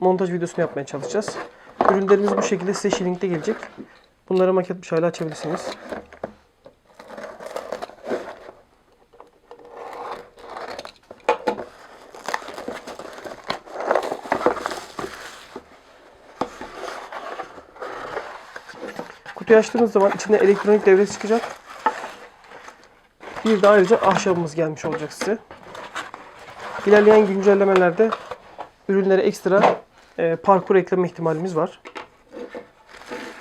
montaj videosunu yapmaya çalışacağız. Ürünlerimiz bu şekilde size Shilling'de gelecek. Bunları maket bıçağıyla açabilirsiniz. Kutuyu açtığınız zaman içinde elektronik devre çıkacak. Bir de ayrıca ahşabımız gelmiş olacak size. İlerleyen güncellemelerde ürünlere ekstra e, parkur ekleme ihtimalimiz var.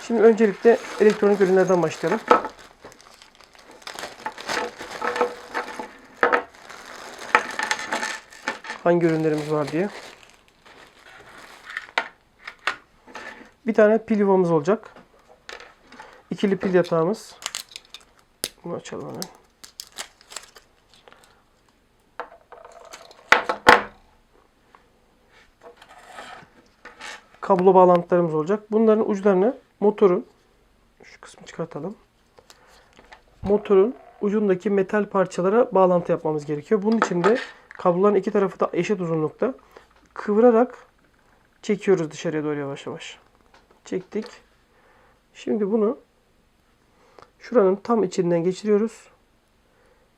Şimdi öncelikle elektronik ürünlerden başlayalım. Hangi ürünlerimiz var diye. Bir tane pil yuvamız olacak. İkili pil yatağımız. Bunu açalım hemen. Kablo bağlantılarımız olacak. Bunların uçlarını motorun şu kısmı çıkartalım. Motorun ucundaki metal parçalara bağlantı yapmamız gerekiyor. Bunun için de kabloların iki tarafı da eşit uzunlukta kıvırarak çekiyoruz dışarıya doğru yavaş yavaş. Çektik. Şimdi bunu şuranın tam içinden geçiriyoruz.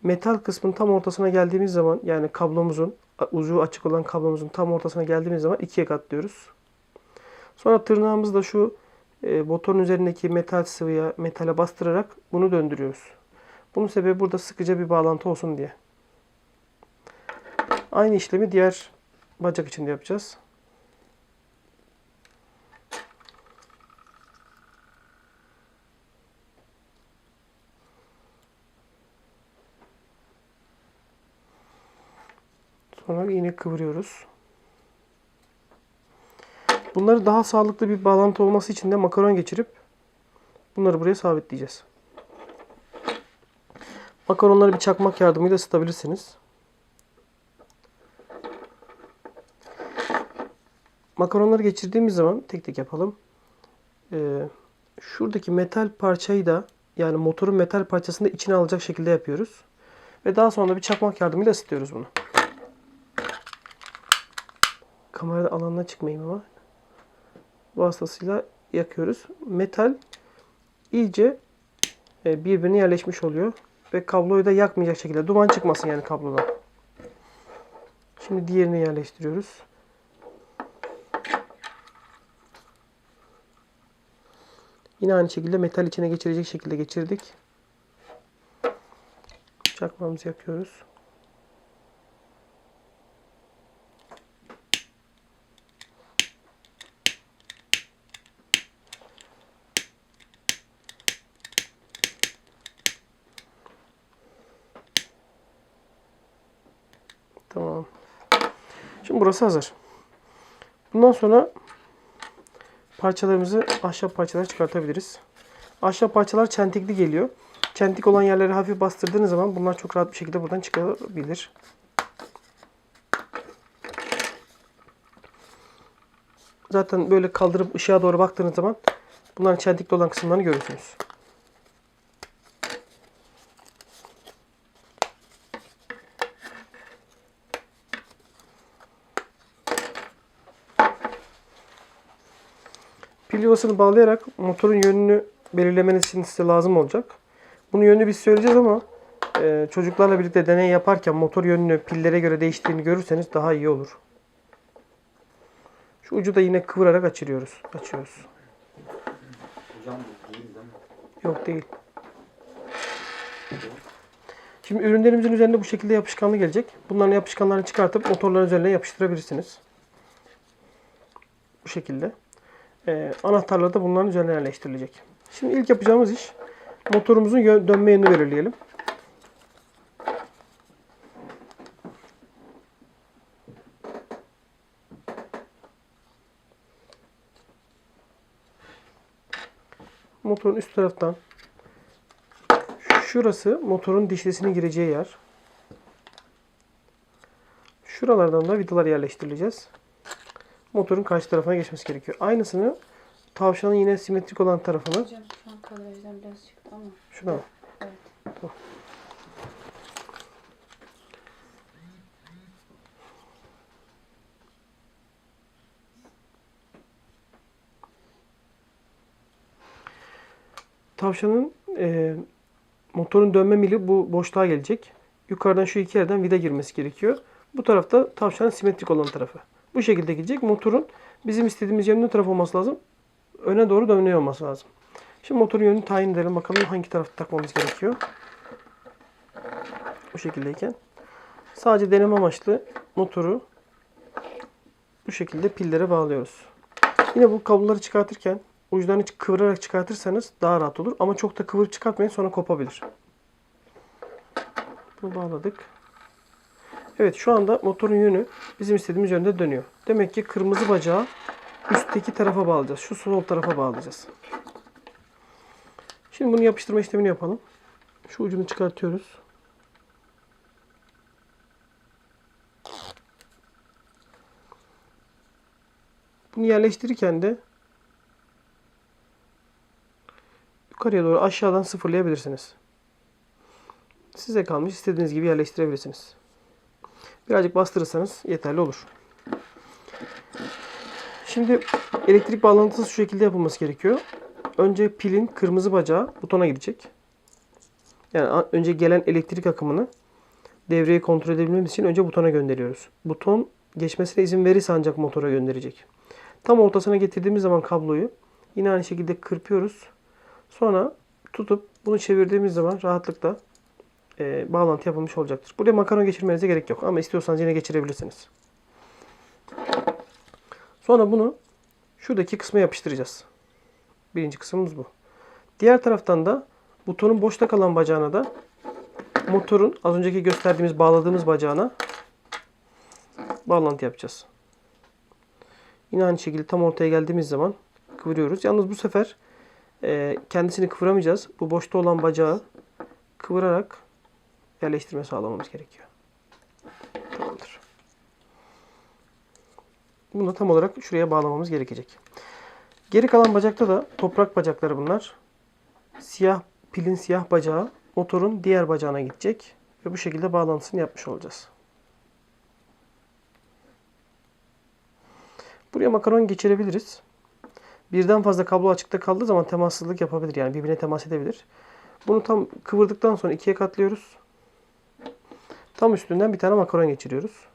Metal kısmın tam ortasına geldiğimiz zaman yani kablomuzun ucu açık olan kablomuzun tam ortasına geldiğimiz zaman ikiye katlıyoruz. Sonra tırnağımızla şu e, motorun üzerindeki metal sıvıya, metale bastırarak bunu döndürüyoruz. Bunun sebebi burada sıkıca bir bağlantı olsun diye. Aynı işlemi diğer bacak için de yapacağız. Sonra yine kıvırıyoruz. Bunları daha sağlıklı bir bağlantı olması için de makaron geçirip bunları buraya sabitleyeceğiz. Makaronları bir çakmak yardımıyla ısıtabilirsiniz. Makaronları geçirdiğimiz zaman tek tek yapalım. Ee, şuradaki metal parçayı da yani motorun metal parçasını da içine alacak şekilde yapıyoruz. Ve daha sonra bir çakmak yardımıyla ısıtıyoruz bunu. Kamerada alanına çıkmayayım ama vasıtasıyla yakıyoruz. Metal iyice e, birbirine yerleşmiş oluyor. Ve kabloyu da yakmayacak şekilde. Duman çıkmasın yani kablodan. Şimdi diğerini yerleştiriyoruz. Yine aynı şekilde metal içine geçirecek şekilde geçirdik. Çakmamızı yakıyoruz. Tamam. Şimdi burası hazır. Bundan sonra parçalarımızı ahşap parçalara çıkartabiliriz. Ahşap parçalar çentikli geliyor. Çentik olan yerleri hafif bastırdığınız zaman bunlar çok rahat bir şekilde buradan çıkabilir. Zaten böyle kaldırıp ışığa doğru baktığınız zaman bunların çentikli olan kısımlarını görürsünüz. Pil yuvasını bağlayarak motorun yönünü belirlemeniz için size lazım olacak. Bunun yönünü biz söyleyeceğiz ama e, çocuklarla birlikte deney yaparken motor yönünü pillere göre değiştiğini görürseniz daha iyi olur. Şu ucu da yine kıvırarak açıyoruz. Açıyoruz. Hocam bu değil değil mi? Yok değil. Şimdi ürünlerimizin üzerinde bu şekilde yapışkanlı gelecek. Bunların yapışkanlarını çıkartıp motorların üzerine yapıştırabilirsiniz. Bu şekilde e, anahtarları da bunların üzerine yerleştirilecek. Şimdi ilk yapacağımız iş motorumuzun dönme yönünü belirleyelim. Motorun üst taraftan şurası motorun dişlisinin gireceği yer. Şuralardan da vidalar yerleştirileceğiz. Motorun karşı tarafına geçmesi gerekiyor. Aynısını tavşanın yine simetrik olan tarafına Hocam şu an kadrajdan biraz çıktı ama. şuna bak. Evet. Tavşanın e, motorun dönme mili bu boşluğa gelecek. Yukarıdan şu iki yerden vida girmesi gerekiyor. Bu tarafta tavşanın simetrik olan tarafı. Bu şekilde gidecek. Motorun bizim istediğimiz yönde taraf olması lazım. Öne doğru dönüyor olması lazım. Şimdi motorun yönünü tayin edelim. Bakalım hangi tarafta takmamız gerekiyor. Bu şekildeyken. Sadece deneme amaçlı motoru bu şekilde pillere bağlıyoruz. Yine bu kabloları çıkartırken uçlarını kıvırarak çıkartırsanız daha rahat olur. Ama çok da kıvırıp çıkartmayın sonra kopabilir. Bunu bağladık. Evet şu anda motorun yönü bizim istediğimiz yönde dönüyor. Demek ki kırmızı bacağı üstteki tarafa bağlayacağız. Şu sol tarafa bağlayacağız. Şimdi bunu yapıştırma işlemini yapalım. Şu ucunu çıkartıyoruz. Bunu yerleştirirken de yukarıya doğru aşağıdan sıfırlayabilirsiniz. Size kalmış istediğiniz gibi yerleştirebilirsiniz. Birazcık bastırırsanız yeterli olur. Şimdi elektrik bağlantısı şu şekilde yapılması gerekiyor. Önce pilin kırmızı bacağı butona gidecek. Yani önce gelen elektrik akımını devreyi kontrol edebilmemiz için önce butona gönderiyoruz. Buton geçmesine izin verirse ancak motora gönderecek. Tam ortasına getirdiğimiz zaman kabloyu yine aynı şekilde kırpıyoruz. Sonra tutup bunu çevirdiğimiz zaman rahatlıkla e, bağlantı yapılmış olacaktır. Buraya makaron geçirmenize gerek yok ama istiyorsanız yine geçirebilirsiniz. Sonra bunu şuradaki kısma yapıştıracağız. Birinci kısmımız bu. Diğer taraftan da butonun boşta kalan bacağına da motorun az önceki gösterdiğimiz bağladığımız bacağına bağlantı yapacağız. Yine aynı şekilde tam ortaya geldiğimiz zaman kıvırıyoruz. Yalnız bu sefer e, kendisini kıvıramayacağız. Bu boşta olan bacağı kıvırarak yerleştirme sağlamamız gerekiyor. Tamamdır. Bunu tam olarak şuraya bağlamamız gerekecek. Geri kalan bacakta da toprak bacakları bunlar. Siyah pilin siyah bacağı motorun diğer bacağına gidecek ve bu şekilde bağlantısını yapmış olacağız. Buraya makaron geçirebiliriz. Birden fazla kablo açıkta kaldığı zaman temassızlık yapabilir. Yani birbirine temas edebilir. Bunu tam kıvırdıktan sonra ikiye katlıyoruz. Tam üstünden bir tane makaron geçiriyoruz.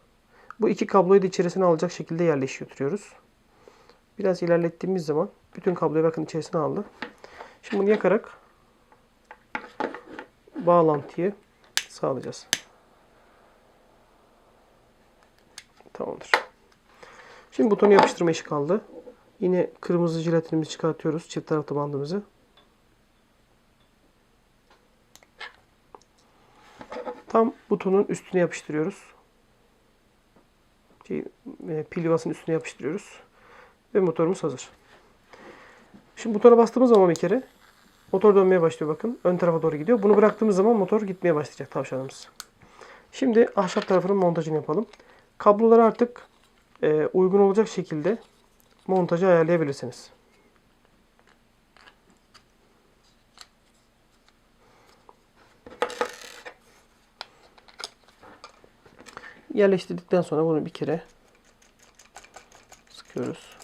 Bu iki kabloyu da içerisine alacak şekilde yerleştiriyoruz. Biraz ilerlettiğimiz zaman bütün kabloyu bakın içerisine aldı. Şimdi bunu yakarak bağlantıyı sağlayacağız. Tamamdır. Şimdi butonu yapıştırma işi kaldı. Yine kırmızı jelatinimizi çıkartıyoruz. Çift taraflı bandımızı. Tam butonun üstüne yapıştırıyoruz. Şey, e, pil yuvasının üstüne yapıştırıyoruz. Ve motorumuz hazır. Şimdi butona bastığımız zaman bir kere motor dönmeye başlıyor bakın. Ön tarafa doğru gidiyor. Bunu bıraktığımız zaman motor gitmeye başlayacak tavşanımız. Şimdi ahşap tarafının montajını yapalım. Kabloları artık e, uygun olacak şekilde montajı ayarlayabilirsiniz. Yerleştirdikten sonra bunu bir kere sıkıyoruz.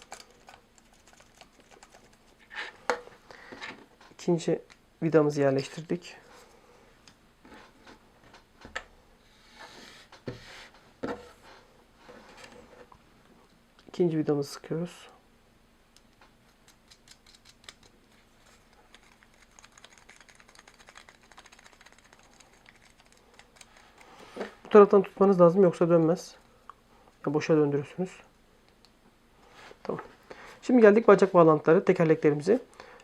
İkinci vidamızı yerleştirdik. İkinci vidamızı sıkıyoruz. Bu taraftan tutmanız lazım yoksa dönmez. Ya boşa döndürürsünüz. Tamam. Şimdi geldik bacak bağlantıları, tekerleklerimize.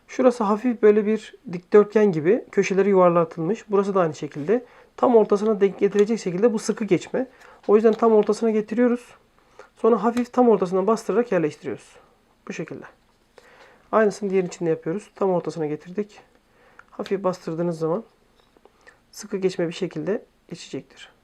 Şurası hafif böyle bir dikdörtgen gibi köşeleri yuvarlatılmış. Burası da aynı şekilde. Tam ortasına denk getirecek şekilde bu sıkı geçme. O yüzden tam ortasına getiriyoruz. Sonra hafif tam ortasına bastırarak yerleştiriyoruz. Bu şekilde. Aynısını diğer içinde yapıyoruz. Tam ortasına getirdik. Hafif bastırdığınız zaman sıkı geçme bir şekilde geçecektir.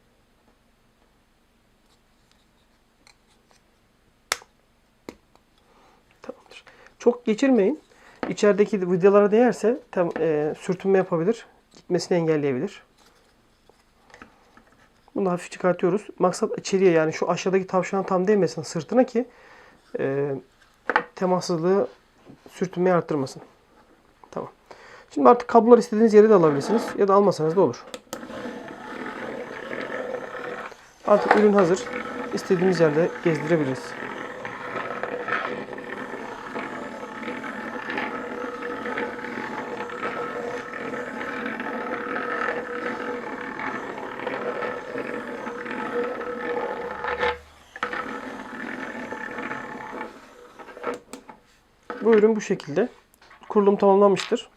Tamamdır. Çok geçirmeyin. İçerideki vidalara değerse tam, e, sürtünme yapabilir. Gitmesini engelleyebilir. Bunu hafif çıkartıyoruz. Maksat içeriye yani şu aşağıdaki tavşana tam değmesin sırtına ki e, temassızlığı sürtünmeyi arttırmasın. Tamam. Şimdi artık kablolar istediğiniz yere de alabilirsiniz ya da almasanız da olur. Artık ürün hazır. İstediğimiz yerde gezdirebiliriz. Bu ürün bu şekilde. Kurulum tamamlanmıştır.